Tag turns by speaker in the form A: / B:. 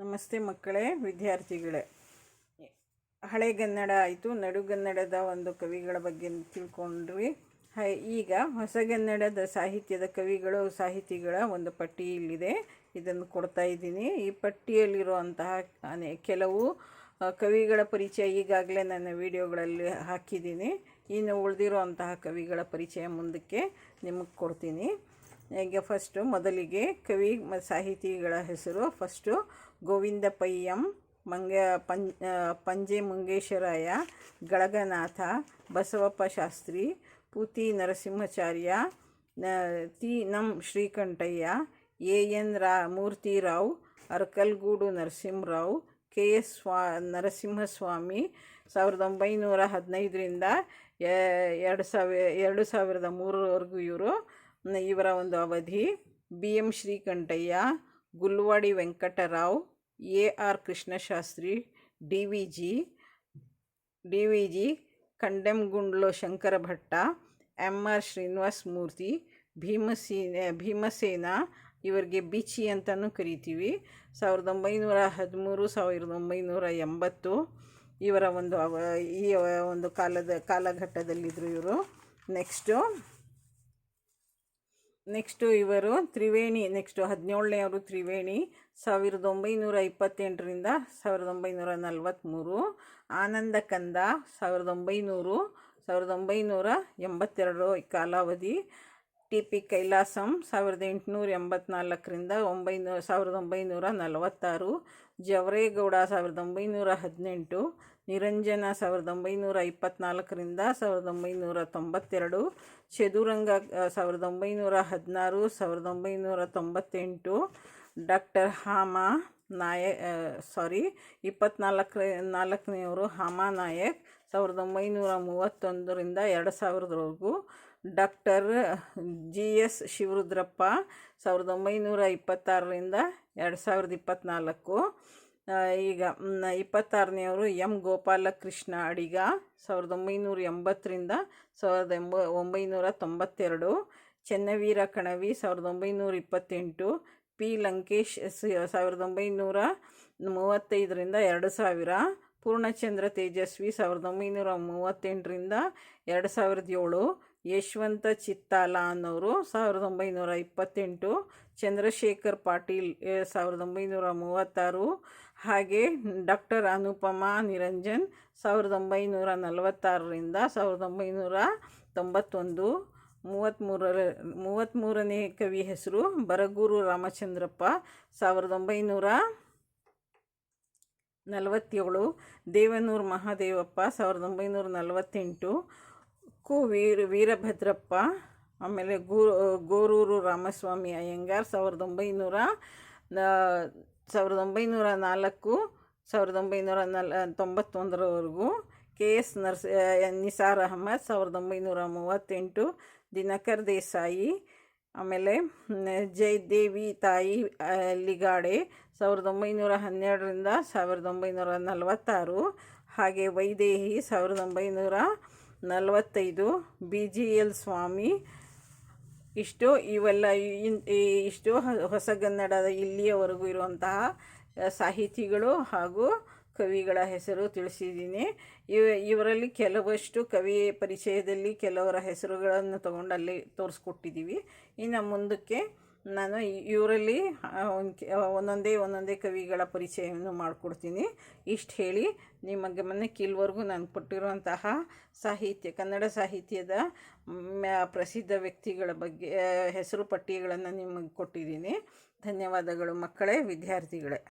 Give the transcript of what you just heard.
A: ನಮಸ್ತೆ ಮಕ್ಕಳೇ, ವಿದ್ಯಾರ್ಥಿಗಳೇ. ಹಳೆಗನ್ನಡ ಆಯಿತು ನಡುಗನ್ನಡದ ಒಂದು ಕವಿಗಳ ಬಗ್ಗೆ ತಿಳ್ಕೊಂಡ್ವಿ. ಹ, ಈಗ ಹೊಸಗನ್ನಡದ ಸಾಹಿತ್ಯದ ಕವಿಗಳು, ಸಾಹಿತಿಗಳ ಒಂದು ಪಟ್ಟಿ ಇಲ್ಲಿದೆ. ಇದನ್ನು ಕೊಡ್ತಾ ಇದ್ದೀನಿ. ಈ ಪಟ್ಟಿಯಲ್ಲಿರುವಂತಹ, ಅನೇ, ಕೆಲವು ಕವಿಗಳ ಪರಿಚಯ ಈಗಾಗಲೇ ನನ್ನ ವಿಡಿಯೋಗಳಲ್ಲಿ ಹಾಕಿದ್ದೀನಿ. ಇನ್ನು ಉಳಿದಿರುವಂತಹ ಕವಿಗಳ ಪರಿಚಯ ಮುಂದಕ್ಕೆ ನಿಮಗೆ ಕೊಡ್ತೀನಿ. ಈಗ ಫಸ್ಟು ಮೊದಲಿಗೆ ಕವಿ ಸಾಹಿತಿಗಳ ಹೆಸರು? ಫಸ್ಟು ಗೋವಿಂದ ಪಯ್ಯಂ ಮಂಗ ಪಂ ಪಂಜೆ ಮುಂಗೇಶ್ವರಾಯ ಗಳಗನಾಥ, ಬಸವಪ್ಪ ಶಾಸ್ತ್ರಿ, ಪೂತಿ ನರಸಿಂಹಾಚಾರ್ಯ ತಿ ನಂ ಶ್ರೀಕಂಠಯ್ಯ, ಎ ಎನ್ ರಾ ಮೂರ್ತಿರಾವ್, ಅರಕಲ್ಗೂಡು ನರಸಿಂಹರಾವ್, ಕೆ ಎಸ್ ಸ್ವಾ, ನರಸಿಂಹಸ್ವಾಮಿ, ಸಾವಿರದ ಒಂಬೈನೂರ ಹದಿನೈದರಿಂದ ಎರಡು ಸಾವಿರ, ಎರಡು ಸಾವಿರದ ಮೂರರವರೆಗೂ ಇವರು ಇವರ ಒಂದು ಅವಧಿ. B M Srikantaiah, Gulvadi Venkatarao A R Krishnashastri D V G D V G Kandengundlu Shankara Bhatta M R Srinivas Murthy Bhimasena Bhimasena ಇವರಿಗೆ ಬಿಚಿ ಅಂತಲೂ ಕರಿತೀವಿ. ಸಾವಿರದ ಒಂಬೈನೂರ ಹದಿಮೂರು, ಸಾವಿರದ ಒಂಬೈನೂರ ಎಂಬತ್ತು ಇವರ ಒಂದು ಈ ಒಂದು ಕಾಲದ ಕಾಲಘಟ್ಟದಲ್ಲಿದ್ದರು ಇವರು. ನೆಕ್ಸ್ಟು ನೆಕ್ಸ್ಟು ಇವರು ತ್ರಿವೇಣಿ, ನೆಕ್ಸ್ಟು ಹದಿನೇಳನೆಯವರು ತ್ರಿವೇಣಿ, ಸಾವಿರದ ಒಂಬೈನೂರ ಇಪ್ಪತ್ತೆಂಟರಿಂದ ಸಾವಿರದ ಒಂಬೈನೂರ ನಲವತ್ತ್ಮೂರು ಆನಂದ ಕಂದ ಸಾವಿರದ ಒಂಬೈನೂರು, ಸಾವಿರದ ಒಂಬೈನೂರ ಎಂಬತ್ತೆರಡು ಕಾಲಾವಧಿ ಟಿ ಪಿ ಕೈಲಾಸಂ ಸಾವಿರದ ಎಂಟುನೂರ ಎಂಬತ್ನಾಲ್ಕರಿಂದ ಒಂಬೈನೂರ ಸಾವಿರದ ಒಂಬೈನೂರ ನಲವತ್ತಾರು, ಜವರೇಗೌಡ ಸಾವಿರದ ಒಂಬೈನೂರ ಹದಿನೆಂಟು, ನಿರಂಜನ ಸಾವಿರದ ಒಂಬೈನೂರ ಇಪ್ಪತ್ನಾಲ್ಕರಿಂದ ಸಾವಿರದ ಒಂಬೈನೂರ ತೊಂಬತ್ತೆರಡು, ಚದುರಂಗ ಸಾವಿರದ ಒಂಬೈನೂರ ಹದಿನಾರು, ಸಾವಿರದ ಒಂಬೈನೂರ ತೊಂಬತ್ತೆಂಟು, ಡಾಕ್ಟರ್ ಹಾಮ ನಾಯಕ್ ಸಾರಿ ಇಪ್ಪತ್ನಾಲ್ಕರ ನಾಲ್ಕನೆಯವರು ಹಮಾ ನಾಯಕ್, ಸಾವಿರದ ಒಂಬೈನೂರ ಮೂವತ್ತೊಂದರಿಂದ ಎರಡು ಸಾವಿರದವರೆಗೂ. ಡಾಕ್ಟರ್ ಜಿ ಎಸ್ ಶಿವರುದ್ರಪ್ಪ, ಸಾವಿರದ ಒಂಬೈನೂರ ಇಪ್ಪತ್ತಾರರಿಂದ ಎರಡು ಸಾವಿರದ ಇಪ್ಪತ್ತ್ನಾಲ್ಕು ಈಗ ಇಪ್ಪತ್ತಾರನೆಯವರು ಎಂ ಗೋಪಾಲಕೃಷ್ಣ ಅಡಿಗ, ಸಾವಿರದ ಒಂಬೈನೂರ ಎಂಬತ್ತರಿಂದ ಸಾವಿರದ ಎಂಬ, ಒಂಬೈನೂರ ತೊಂಬತ್ತೆರಡು. ಚೆನ್ನವೀರ ಕಣವಿ, ಸಾವಿರದ ಒಂಬೈನೂರ ಇಪ್ಪತ್ತೆಂಟು. ಪಿ ಲಂಕೇಶ್ ಸಾವಿರದ ಒಂಬೈನೂರ ಮೂವತ್ತೈದರಿಂದ ಎರಡು ಸಾವಿರ, ಪೂರ್ಣಚಂದ್ರ ತೇಜಸ್ವಿ ಸಾವಿರದ ಒಂಬೈನೂರ ಮೂವತ್ತೆಂಟರಿಂದ ಎರಡು ಸಾವಿರದ ಏಳು, ಯಶವಂತ ಚಿತ್ತಾಲ ಅನ್ನೋರು ಸಾವಿರದ ಒಂಬೈನೂರ ಇಪ್ಪತ್ತೆಂಟು, ಚಂದ್ರಶೇಖರ್ ಪಾಟೀಲ್ ಸಾವಿರದ ಒಂಬೈನೂರ ಮೂವತ್ತಾರು, ಹಾಗೆ ಡಾಕ್ಟರ್ ಅನುಪಮಾ ನಿರಂಜನ್ ಸಾವಿರದ ಒಂಬೈನೂರ ನಲವತ್ತಾರರಿಂದ ಸಾವಿರದ ಒಂಬೈನೂರ ತೊಂಬತ್ತೊಂದು ಮೂವತ್ತ್ಮೂರರ, ಮೂವತ್ತ್ಮೂರನೇ ಕವಿ ಹೆಸರು ಬರಗೂರು ರಾಮಚಂದ್ರಪ್ಪ, ಸಾವಿರದ ಒಂಬೈನೂರ ನಲವತ್ತೇಳು, ದೇವನೂರು ಮಹಾದೇವಪ್ಪ, ಸಾವಿರದ ಒಂಬೈನೂರ ನಲವತ್ತೆಂಟು, ಕು ವೀರ, ವೀರಭದ್ರಪ್ಪ, ಆಮೇಲೆ ಗೋ, ಗೋರೂರು ರಾಮಸ್ವಾಮಿ ಅಯ್ಯಂಗಾರ್, ಸಾವಿರದ ಒಂಬೈನೂರ ಸಾವಿರದ ಒಂಬೈನೂರ ನಾಲ್ಕು, ಸಾವಿರದ ಒಂಬೈನೂರ ನಲ್, ತೊಂಬತ್ತೊಂದರವರೆಗೂ ಕೆ ಎಸ್ ನರ್ಸ್ ನಿಸಾರ್ ಅಹಮದ್, ಸಾವಿರದ ಒಂಬೈನೂರ ಮೂವತ್ತೆಂಟು ದಿನಕರ್ ದೇಸಾಯಿ, ಆಮೇಲೆ ಜಯದೇವಿ ತಾಯಿ ಲಿಗಾಡೆ ಸಾವಿರದ ಒಂಬೈನೂರ ಹನ್ನೆರಡರಿಂದ ಸಾವಿರದ ಒಂಬೈನೂರ ನಲವತ್ತಾರು. ಹಾಗೆ ವೈದೇಹಿ ಸಾವಿರದ ಒಂಬೈನೂರ ನಲವತ್ತೈದು. B G L Swamy. ಇಷ್ಟು ಇವೆಲ್ಲ ಇಷ್ಟು ಹೊಸಗನ್ನಡದ ಇಲ್ಲಿಯವರೆಗೂ ಇರುವಂತಹ ಸಾಹಿತಿಗಳು ಹಾಗೂ ಕವಿಗಳ ಹೆಸರು ತಿಳಿಸಿದ್ದೀನಿ. ಇವ, ಇವರಲ್ಲಿ ಕೆಲವಷ್ಟು ಕವಿ ಪರಿಚಯದಲ್ಲಿ ಕೆಲವರ ಹೆಸರುಗಳನ್ನು ತಗೊಂಡು ಅಲ್ಲಿ ತೋರಿಸ್ಕೊಟ್ಟಿದ್ದೀವಿ ಇನ್ನು ಮುಂದಕ್ಕೆ ನಾನು ಇವರಲ್ಲಿ ಒಂದೊಂದೇ ಒಂದೊಂದೇ ಕವಿಗಳ ಪರಿಚಯವನ್ನು ಮಾಡಿಕೊಡ್ತೀನಿ. ಇಷ್ಟು ಹೇಳಿ ನಿಮ್ಮ ಗಮನಕ್ಕೆ ಇಲ್ಲಿವರೆಗೂ ನಾನು ಕೊಟ್ಟಿರುವಂತಹ ಸಾಹಿತ್ಯ, ಕನ್ನಡ ಸಾಹಿತ್ಯದ ಪ್ರಸಿದ್ಧ ವ್ಯಕ್ತಿಗಳ ಬಗ್ಗೆ ಹೆಸರು ಪಟ್ಟಿಗಳನ್ನು ನಿಮಗೆ ಕೊಟ್ಟಿದ್ದೀನಿ. ಧನ್ಯವಾದಗಳು ಮಕ್ಕಳೇ, ವಿದ್ಯಾರ್ಥಿಗಳೇ.